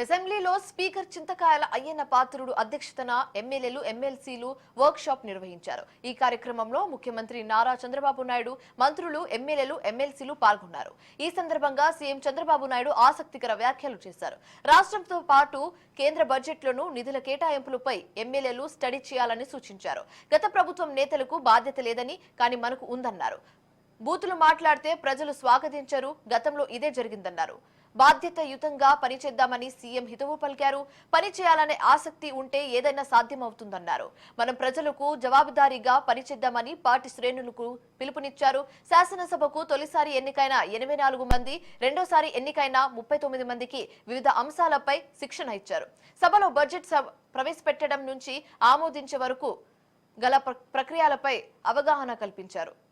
అసెంబ్లీలో స్పీకర్ చింతకాయల అయ్యన్న పాత్రుడు అధ్యక్షతన ఎమ్మెల్యేలు ఎమ్మెల్సీలు వర్క్ షాప్ నిర్వహించారు. ఈ కార్యక్రమంలో ముఖ్యమంత్రి నారా చంద్రబాబు నాయుడు మంత్రులు ఎమ్మెల్యేలు ఎమ్మెల్సీలు పాల్గొన్నారు. ఈ సందర్భంగా సీఎం చంద్రబాబు నాయుడు ఆసక్తికర వ్యాఖ్యలు చేశారు. రాష్ట్రంతో పాటు కేంద్ర బడ్జెట్లోనూ నిధుల కేటాయింపులపై ఎమ్మెల్యేలు స్టడీ చేయాలని సూచించారు. గత ప్రభుత్వం నేతలకు బాధ్యత లేదని కానీ మనకు ఉందన్నారు. బూతులు మాట్లాడితే ప్రజలు స్వాగతించరు. గతంలో ఇదే జరిగిందన్నారు. బాధ్యతయుతంగా పనిచేద్దామని సీఎం హితవు పలికారు. పని చేయాలనే ఆసక్తి ఉంటే ఏదైనా సాధ్యమవుతుందన్నారు. మనం ప్రజలకు జవాబుదారీగా పనిచేద్దామని పార్టీ శ్రేణులకు పిలుపునిచ్చారు. శాసనసభకు తొలిసారి ఎన్నికైన ఎనభై నాలుగు మంది రెండోసారి ఎన్నికైన ముప్పై తొమ్మిది మందికి వివిధ అంశాలపై శిక్షణ ఇచ్చారు. సభలో బడ్జెట్ ప్రవేశపెట్టడం నుంచి ఆమోదించే వరకు గల ప్ర- ప్రక్రియలపై అవగాహన కల్పించారు.